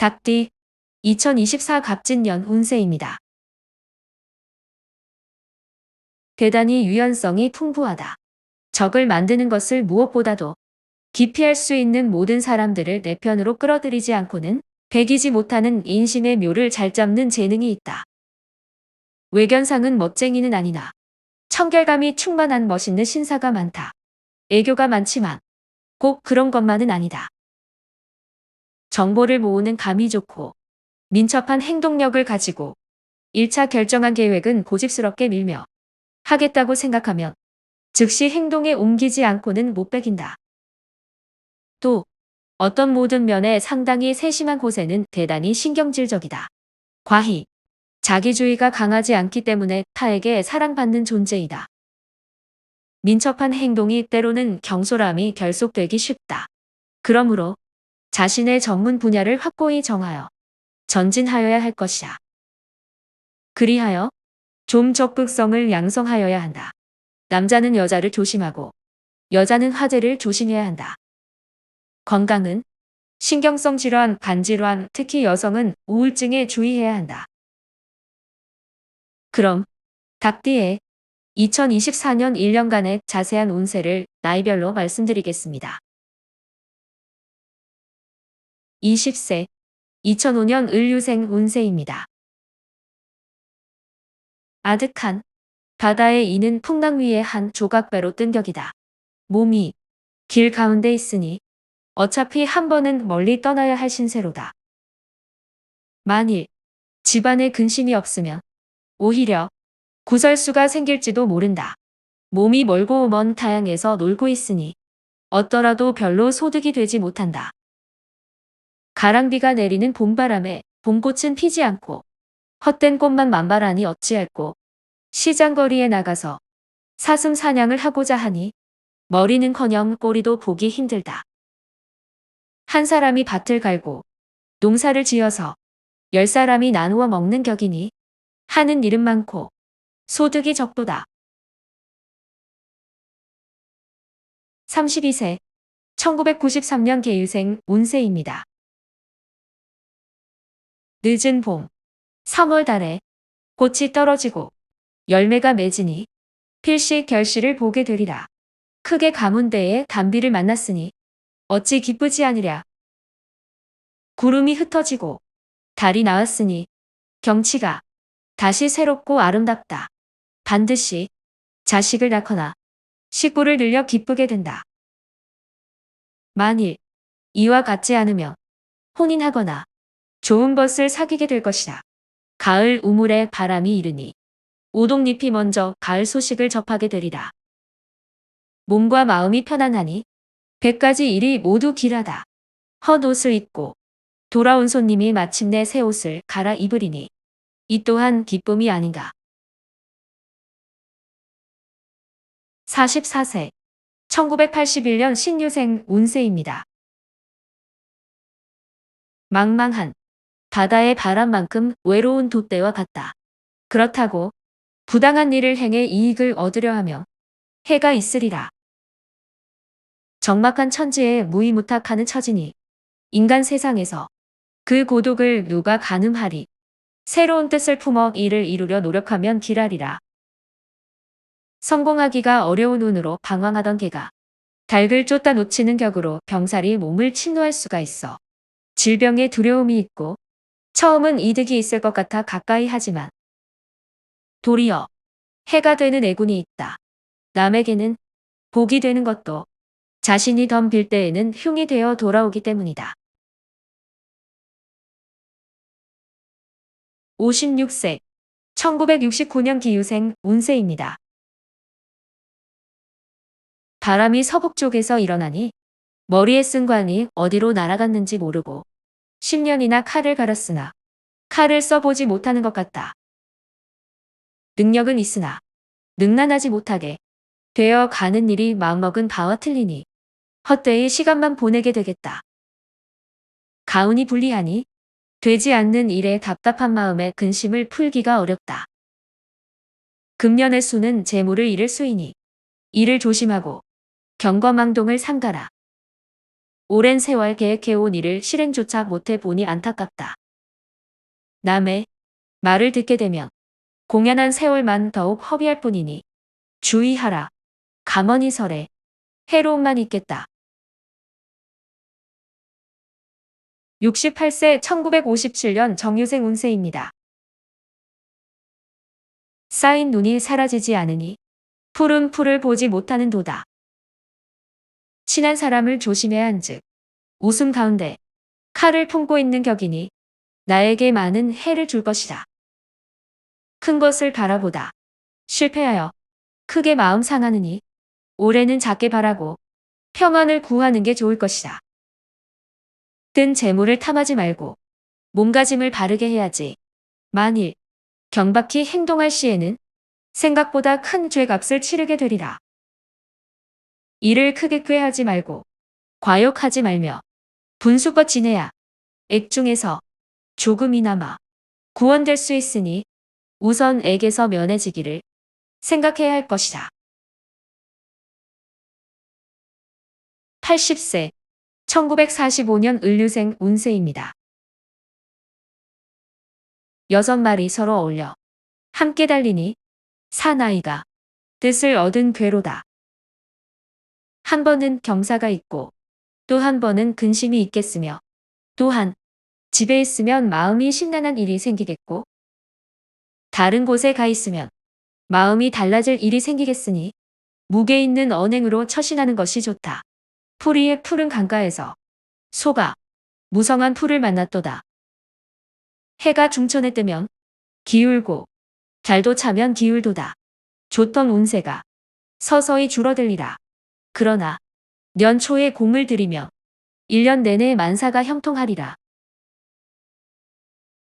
닭띠 2024 갑진년 운세입니다. 대단히 유연성이 풍부하다. 적을 만드는 것을 무엇보다도 기피할 수 있는 모든 사람들을 내 편으로 끌어들이지 않고는 배기지 못하는 인심의 묘를 잘 잡는 재능이 있다. 외견상은 멋쟁이는 아니나 청결감이 충만한 멋있는 신사가 많다. 애교가 많지만 꼭 그런 것만은 아니다. 정보를 모으는 감이 좋고 민첩한 행동력을 가지고 1차 결정한 계획은 고집스럽게 밀며 하겠다고 생각하면 즉시 행동에 옮기지 않고는 못 배긴다. 또 어떤 모든 면에 상당히 세심한 곳에는 대단히 신경질적이다. 과히 자기주의가 강하지 않기 때문에 타에게 사랑받는 존재이다. 민첩한 행동이 때로는 경솔함이 결속되기 쉽다. 그러므로 자신의 전문 분야를 확고히 정하여 전진하여야 할 것이야. 그리하여 좀 적극성을 양성하여야 한다. 남자는 여자를 조심하고 여자는 화제를 조심해야 한다. 건강은 신경성 질환, 간질환, 특히 여성은 우울증에 주의해야 한다. 그럼 닭띠의 2024년 1년간의 자세한 운세를 나이별로 말씀드리겠습니다. 20세 2005년 을유생 운세입니다. 아득한 바다에 이는 풍랑 위에 한 조각배로 뜬 격이다. 몸이 길 가운데 있으니 어차피 한 번은 멀리 떠나야 할 신세로다. 만일 집안에 근심이 없으면 오히려 구설수가 생길지도 모른다. 몸이 멀고 먼 타양에서 놀고 있으니 어떠라도 별로 소득이 되지 못한다. 가랑비가 내리는 봄바람에 봄꽃은 피지 않고 헛된 꽃만 만발하니 어찌할꼬 시장거리에 나가서 사슴 사냥을 하고자 하니 머리는커녕 꼬리도 보기 힘들다. 한 사람이 밭을 갈고 농사를 지어서 열 사람이 나누어 먹는 격이니 하는 일은 많고 소득이 적도다. 32세 1993년 계유생 운세입니다. 늦은 봄 3월 달에 꽃이 떨어지고 열매가 맺으니 필시 결실을 보게 되리라. 크게 가문대에 담비를 만났으니 어찌 기쁘지 않으랴. 구름이 흩어지고 달이 나왔으니 경치가 다시 새롭고 아름답다. 반드시 자식을 낳거나 식구를 늘려 기쁘게 된다. 만일 이와 같지 않으면 혼인하거나 좋은 것을 사귀게 될 것이다. 가을 우물에 바람이 이르니 오동잎이 먼저 가을 소식을 접하게 되리라. 몸과 마음이 편안하니 백가지 일이 모두 길하다. 헛옷을 입고 돌아온 손님이 마침내 새 옷을 갈아 입으리니 이 또한 기쁨이 아닌가. 44세 1981년 신유생 운세입니다. 망망한 바다의 바람만큼 외로운 돛대와 같다. 그렇다고 부당한 일을 행해 이익을 얻으려 하며 해가 있으리라. 적막한 천지에 무이무탁하는 처지니 인간 세상에서 그 고독을 누가 가늠하리. 새로운 뜻을 품어 이를 이루려 노력하면 길하리라. 성공하기가 어려운 운으로 방황하던 개가 닭을 쫓다 놓치는 격으로 병살이 몸을 침노할 수가 있어 질병에 두려움이 있고 처음은 이득이 있을 것 같아 가까이 하지만 도리어 해가 되는 애군이 있다. 남에게는 복이 되는 것도 자신이 덤빌 때에는 흉이 되어 돌아오기 때문이다. 56세 1969년 기유생 운세입니다. 바람이 서북 쪽에서 일어나니 머리에 쓴 관이 어디로 날아갔는지 모르고 10년이나 칼을 갈았으나 칼을 써보지 못하는 것 같다. 능력은 있으나 능란하지 못하게 되어 가는 일이 마음먹은 바와 틀리니 헛되이 시간만 보내게 되겠다. 가운이 불리하니 되지 않는 일에 답답한 마음에 근심을 풀기가 어렵다. 금년의 수는 재물을 잃을 수이니 이를 조심하고 경거망동을 삼가라. 오랜 세월 계획해온 일을 실행조차 못해 보니 안타깝다. 남의 말을 듣게 되면 공연한 세월만 더욱 허비할 뿐이니 주의하라. 가만히 서래. 해로움만 있겠다. 68세 1957년 정유생 운세입니다. 쌓인 눈이 사라지지 않으니 푸른 풀을 보지 못하는 도다. 친한 사람을 조심해야 한즉 웃음 가운데 칼을 품고 있는 격이니 나에게 많은 해를 줄 것이다. 큰 것을 바라보다 실패하여 크게 마음 상하느니 올해는 작게 바라고 평안을 구하는 게 좋을 것이다. 뜬 재물을 탐하지 말고 몸가짐을 바르게 해야지. 만일 경박히 행동할 시에는 생각보다 큰 죄값을 치르게 되리라. 일을 크게 꾀하지 말고 과욕하지 말며 분수껏 지내야 액 중에서 조금이나마 구원될 수 있으니 우선 액에서 면해지기를 생각해야 할 것이다. 80세 1945년 을류생 운세입니다. 여섯 마리 서로 어울려 함께 달리니 사나이가 뜻을 얻은 괴로다. 한 번은 경사가 있고 또 한 번은 근심이 있겠으며 또한 집에 있으면 마음이 심란한 일이 생기겠고 다른 곳에 가 있으면 마음이 달라질 일이 생기겠으니 무게 있는 언행으로 처신하는 것이 좋다. 풀이의 푸른 강가에서 소가 무성한 풀을 만났도다. 해가 중천에 뜨면 기울고 달도 차면 기울도다. 좋던 운세가 서서히 줄어들리라. 그러나 년초에 공을 들이며 1년 내내 만사가 형통하리라.